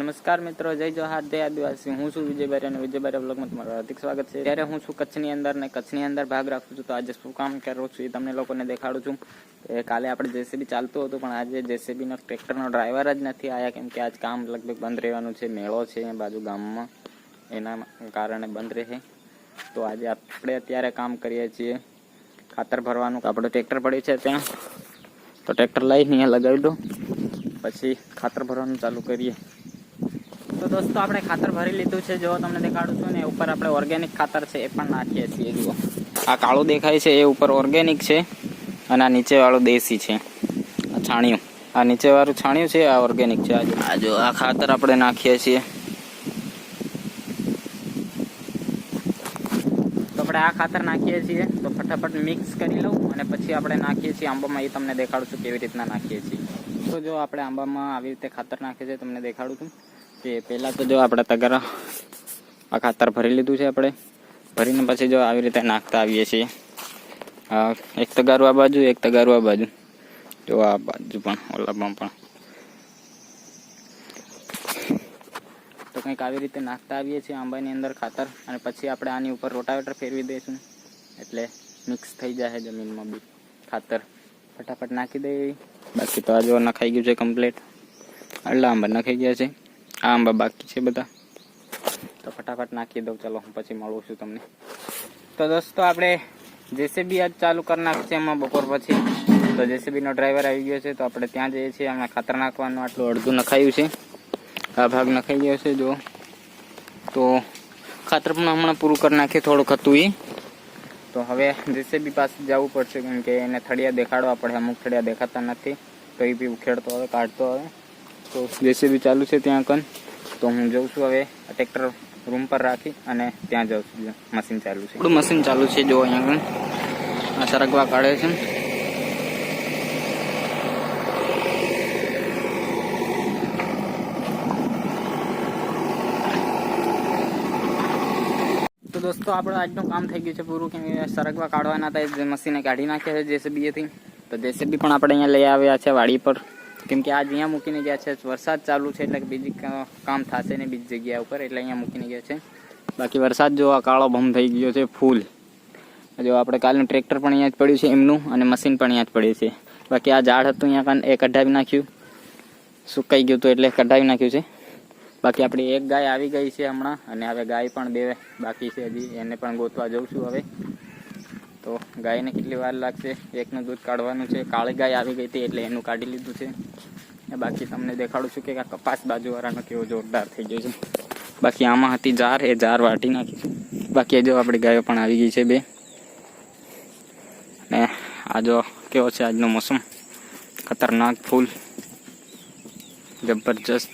નમસ્કાર મિત્રો, જય જોહાર, જય આદિવાસી. હું છું વિજયભાઈ અને વિજયભાઈ બ્લોગમાં તમારું હાર્દિક સ્વાગત છે. ત્યારે હું છું કચ્છની અંદર ને કચ્છની અંદર ભાગ રાખું છું. તો આજે શું કામ કરું છું એ તમને લોકોને દેખાડું છું. એ કાલે આપણે જેસીબી ચાલતું હતું, પણ આજે જેસીબીનો ટ્રેક્ટરનો ડ્રાઈવર જ નથી આવ્યા કેમ કે આજ કામ લગભગ બંધ રહેવાનું છે. મેળો છે બાજુ ગામમાં. એના કારણે બંધ રહે. તો આજે આપણે અત્યારે કામ કરીએ છીએ. ખાતર ભરવાનું. આપણું ટ્રેક્ટર પડ્યું છે ત્યાં. તો ટ્રેક્ટર લઈને અહીંયા લગાવી દો પછી ખાતર ભરવાનું ચાલુ કરીએ. તો દોસ્તો, આપણે ખાતર ભરી લીધું છે. જો તમને દેખાડું છું ને, ઉપર આપણે ઓર્ગેનિક ખાતર છે, એ પણ નાખીએ છીએ. જુઓ. આ કાળું દેખાય છે, એ ઉપર ઓર્ગેનિક છે અને આ નીચેવાળું દેશી છે. છાણિયું. આ નીચેવાળું છાણિયું છે, આ ઓર્ગેનિક છે. આ જો આ ખાતર આપણે નાખીએ છીએ. તો આપણે આ ખાતર નાખીએ છીએ. તો ફટાફટ મિક્સ કરી લઉં અને પછી આપણે નાખીએ છીએ આંબામાં. એ તમને દેખાડું છું કેવી રીતના નાખીએ છીએ. તો જો આપણે આંબામાં આવી રીતે ખાતર નાખીએ છીએ, તમને દેખાડું છું. કે પહેલાં તો જો આપણે તગારા આ ખાતર ભરી લીધું છે આપણે. ભરીને પછી જો આવી રીતે નાખતા આવીએ છીએ. એક તગારું આ બાજુ, એક તગારું આ બાજુ. જો આ બાજુ પણ, ઓલામાં પણ. તો કંઈક આવી રીતે નાખતા આવીએ છીએ આંબાની અંદર ખાતર અને પછી આપણે આની ઉપર રોટાવેટર ફેરવી દઈશું. એટલે મિક્સ થઈ જાય જમીનમાં બી ખાતર. ફટાફટ નાખી દઈએ. બાકી તો આ જો નખાઈ ગયું છે કમ્પ્લીટ આટલા આંબા નખાઈ ગયા છે. આંબા બાકી છે બધા. તો ફટાફટ નાખી દઉં, ચાલો, હું પછી મળું છું તમને. તો દોસ્તો, આપણે જેસીબી આજ ચાલુ કરી નાખશે એમાં બપોર પછી. તો જેસીબીનો ડ્રાઈવર આવી ગયો છે, તો આપણે ત્યાં જઈએ છીએ હમણાં ખાતર નાખવાનું, આટલું અડધું નખાયું છે. આ ભાગ નખાઈ ગયો છે જો તો ખાતર પણ હમણાં પૂરું કરી નાખીએ થોડુંક હતું એ તો હવે જેસીબી પાસે જવું પડશે, કેમ કે એને થળિયા દેખાડવા પડે, અમુક થળિયા દેખાતા નથી. તો એ બી ઉખેડતો હવે કાઢતો હવે તો જેસીબી ચાલુ છે ત્યાં કન તો હું જઉં છું હવે ટ્રેક્ટર રૂમ પર રાખી અને ત્યાં જાઉં છું. મશીન ચાલુ છે. થોડું મશીન ચાલુ છે, જો અહીંયા કન આ સરગવા કાઢે છે. તો દોસ્તો, આપણું આજનું કામ થઈ ગયું છે પૂરું, કેમ કે સરગવા કાઢવાના હતા જે મશીને કાઢી નાખ્યા છે જેસીબીએથી તો જેસીબી પણ આપણે અહીંયા લઈ આવ્યા છે વાડી પર. કેમ કે આજ અહીંયા મૂકીને ગયા છે, વરસાદ ચાલુ છે એટલે બીજી કામ થશે ને બીજી જગ્યા ઉપર એટલે અહીંયા મૂકીને ગયા છે. બાકી વરસાદ જો આ કાળો ભમ થઈ ગયો છે, ફૂલ. જો આપણે કાલનું ટ્રેક્ટર પણ અહીંયા જ પડ્યું છે, એમનું અને મશીન પણ અહીંયા જ પડ્યું છે. બાકી આ ઝાડ હતું અહીંયા કાન એ કઢાવી નાખ્યું. સુકાઈ ગયું હતું એટલે કઢાવી નાખ્યું છે. બાકી આપણી એક ગાય આવી ગઈ છે હમણાં અને હવે ગાય પણ બે બાકી છે હજી, એને પણ ગોતવા જઉં છું હવે. તો ગાયને કેટલી વાર લાગશે? એકનું દૂધ કાઢવાનું છે. કાળી ગાય આવી ગઈ હતી એટલે એનું કાઢી લીધું છે. ને બાકી તમને દેખાડું છું કે આ કપાસ બાજુવાળાનો કેવો જોરદાર થઈ ગયો છે. બાકી આમાં હતી જાર. એ જાર વાટી નાખી બાકી જો આપણી ગાયો પણ આવી ગઈ છે બે. ને આ જો કેવો છે આજનો મોસમ? ખતરનાક ફૂલ. જબરજસ્ત.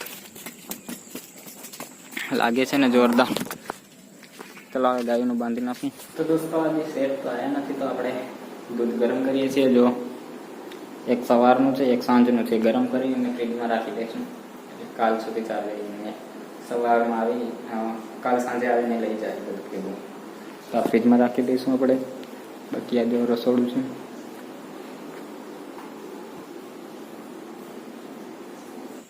લાગે છે ને જોરદાર. ચલો, હવે ગાયનું બાંધી નાખી તો દોસ્તો, આજે સેટ તો આવ્યા નથી તો આપણે દૂધ ગરમ કરીએ છીએ. જો, એક સવારનું છે, એક સાંજનું છે. ગરમ કરી અને ફ્રીજમાં રાખી દઈશું. કાલ સુધી ચાલે સવારમાં આવી કાલ સાંજે આવીને લઈ જાય બધું પીવું તો ફ્રીજમાં રાખી દઈશું આપણે. બાકી આજે રસોડું છે.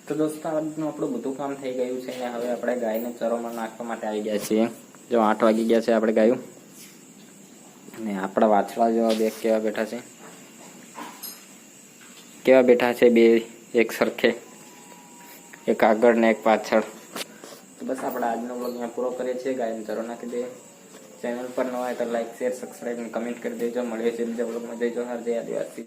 તો દોસ્તો, આજનું આપણું બધું કામ થઈ ગયું છે અને હવે આપણે ગાયને ચરોમાં નાખવા માટે આવી ગયા છીએ. જો આઠ વાગી ગયા છે આપણે ગાયું. અને આપણા વાછડા જેવા બે કેવા બેઠા છે. કેવા બેઠા છે બે એક સરખે, એક આગળ ને એક પાછળ. બસ આપણે આજનો બ્લોગ અહીંયા પૂરો કરીએ છીએ. ગાયન ચરો નાખી દઈએ. ચેનલ પર નવા તો લાઈક શેર સબસ્ક્રાઈબ અને કમેન્ટ કરી દેજો. મળીએ છીએ બીજા બ્લોગમાં જઈજો હાર જય આદિવાસી.